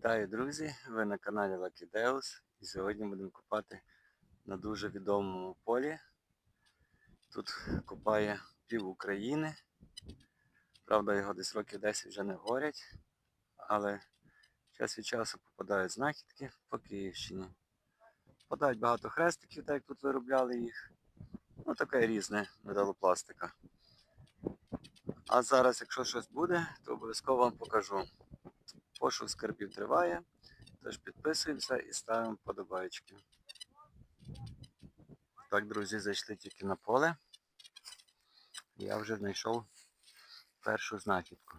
Вітаю, друзі! Ви на каналі Lucky Deus і сьогодні будемо копати на дуже відомому полі. Тут копає пів України. Правда, його десь років 10 вже не горять, але час від часу попадають знахідки по Київщині. Попадають багато хрестиків, так як тут виробляли їх. Ну таке різне металопластика. А зараз, якщо щось буде, то обов'язково вам покажу. Пошук скарбів триває, тож підписуємося і ставимо подобайки. Так, друзі, зайшли тільки на поле. Я вже знайшов першу знахідку.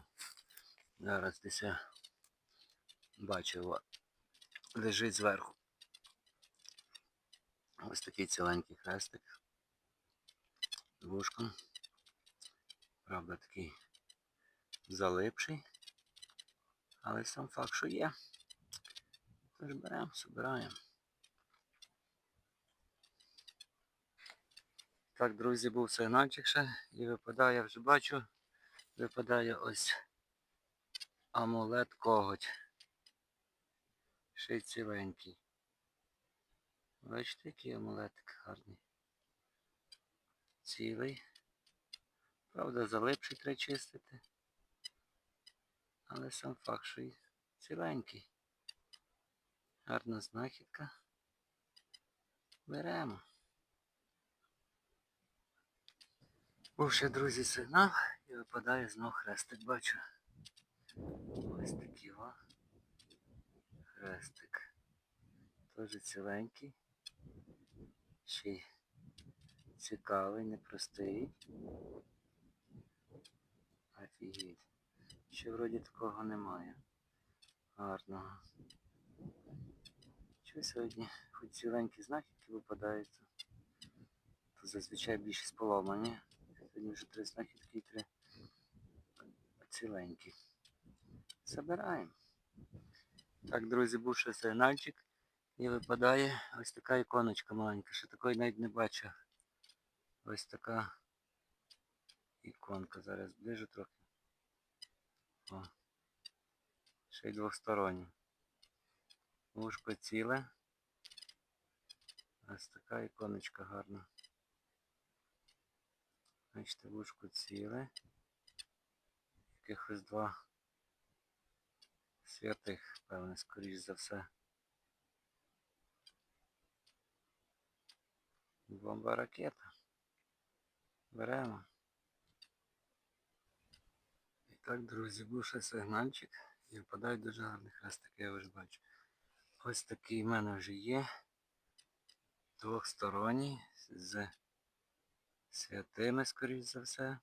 Зараз десь я бачив, лежить зверху. Ось такий ціленький хрестик. З вушком. Правда, такий залипший. Але сам факт, що є. Тож беремо, збираємо. Так, друзі, був сигнальчик ще і випадає, я вже бачу, випадає ось амулет коготь. Ще й ціленький. Бачите, який амулетик гарний. Цілий. Правда, залипший треба чистити. Але сам факт, що й ціленький. Гарна знахідка. Беремо. Був ще, друзі, сигнал і випадає знов хрестик, бачу. Ось такий о. Хрестик. Теж ціленький. Ще й цікавий, непростий. Офігеть. Ще вроді такого немає. Гарного. Що сьогодні хоч ціленькі знахідки випадаються, то зазвичай більшість поломані. Сьогодні вже три знахідки і три ціленькі. Забираємо. Так, друзі, був ще сигнальчик і випадає ось така іконочка маленька. Ще такої навіть не бачив. Ось така іконка. Зараз ближу трохи. О. Ще й двосторонні. Вушко ціле. Ось така іконочка гарна. Бачите, вушко ціле. Якихось два святих, певне, скоріш за все. Бомба ракета. Беремо. І так, друзі, був ще сигнальчик і впадають дуже гарні хрестики, я вже бачу. Ось такий в мене вже є. Двохсторонній з святими, скоріш за все.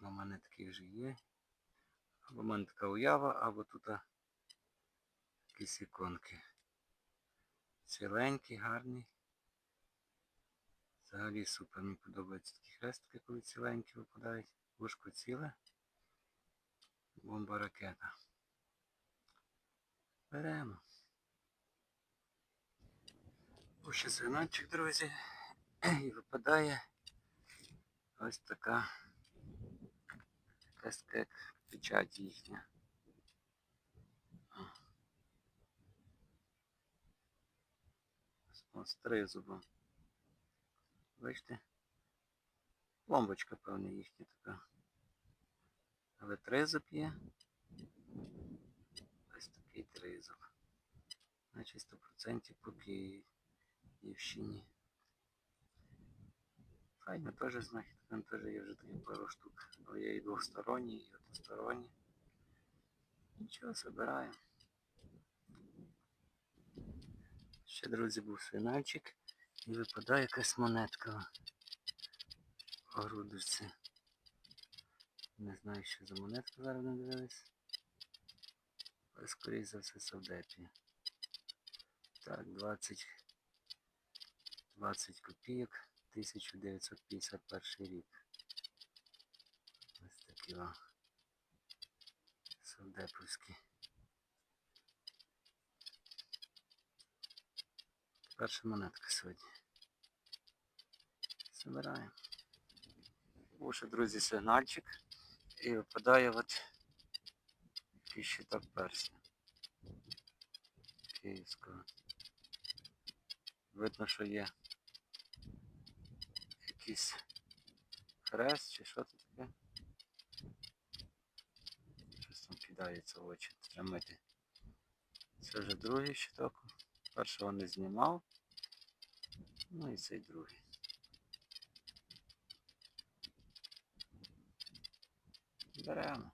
У мене такий вже є. Або в мене така уява, або тут якісь іконки. Ціленькі, гарні. Взагалі супер, мені подобаються такі хрестики, коли ціленькі випадають. Вушко ціле. Бомба ракета. Беремо. Ще сигнальчик, друзі. І випадає ось така якась як печать їхня. Ось три зуба. Бачите? Бомбочка, певна, їхня така. Але тризуб є. Ось такий тризуб. Значить 100% по Київщині. Файна теж знахідка, теж є вже такі пару штук. Але є і двосторонні, і односторонні. Нічого, збираємо. Ще, друзі, був свинальчик і випадає якась монетка в грудочці. Не знаю, що за монетка зараз не дивились. Але скоріше за все совдепі. Так, 20 20 копійок, 1951 рік. Ось такі о. Совдеповські. Перша монетка сьогодні. Забираємо. Був друзі, сигнальчик. І випадає от Такий щиток персня. Київського. Видно, що є якийсь хрест чи що це таке. Щось там кидається в очі. Треба мити. Це вже другий щиток. Першого не знімав. Ну і цей другий. Беремо.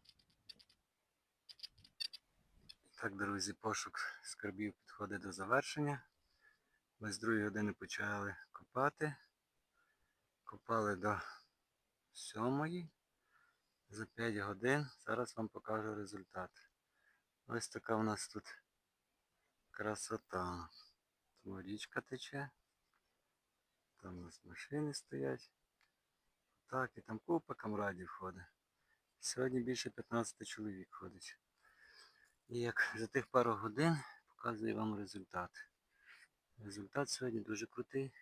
Так, друзі, пошук скарбів підходить до завершення. Ми з другої години почали копати. Копали до сьомої за 5 годин. Зараз вам покажу результат. Ось така у нас тут красота. Там річка тече. Там у нас машини стоять. Так, і там купа камрадів ходить. Сьогодні більше 15 чоловік ходить. І як за тих пару годин показую вам результат. Результат сьогодні дуже крутий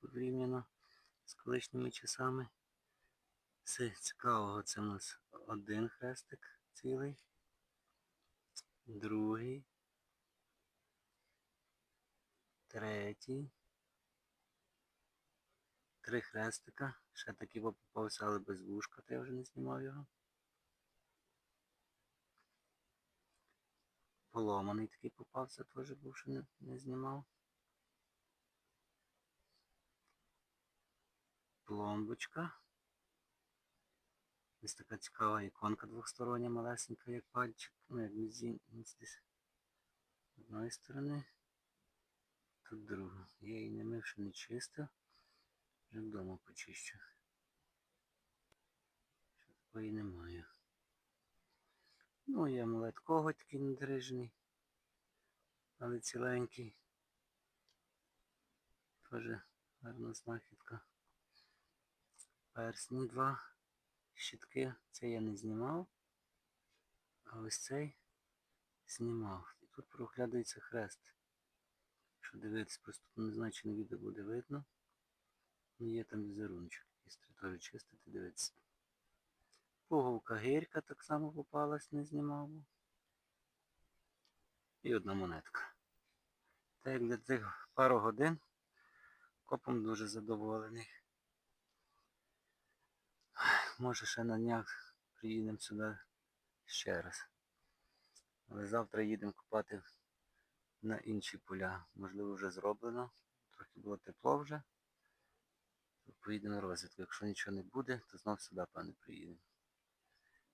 порівняно з колишніми часами. Все цікавого це у нас один хрестик цілий, другий, третій, три хрестика. Ще такий попався, але без вушка, то я вже не знімав його. Поломаний такий попався, теж був, що не, не знімав. Пломбочка. Ось така цікава іконка двохстороння, малесенька, як пальчик, ну як мізинець десь. З одної сторони. Тут друга. Я її не мив, що не чистив. Вже вдома почищу. Що такої немає. Ну, є амулет коготь такий надрижений, але ціленький. Теж гарна знахідка. Персні два щитки. Це я не знімав. А ось цей знімав. І тут проглядається хрест. Якщо дивитися, просто не знаю, відео буде видно. Ну є там візерунчик. Якщо теж чистити, дивитися. Пуговка гирька так само попалась, не знімав. І одна монетка. Так як для цих пару годин копом дуже задоволений. Може ще на днях приїдемо сюди ще раз. Але завтра їдемо копати на інші поля. Можливо вже зроблено. Трохи було тепло вже. Поїдемо на розвідку. Якщо нічого не буде, то знов сюди, пане, приїдемо.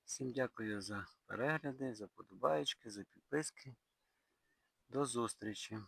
Всім дякую за перегляди, за подобаєчки, за підписки. До зустрічі!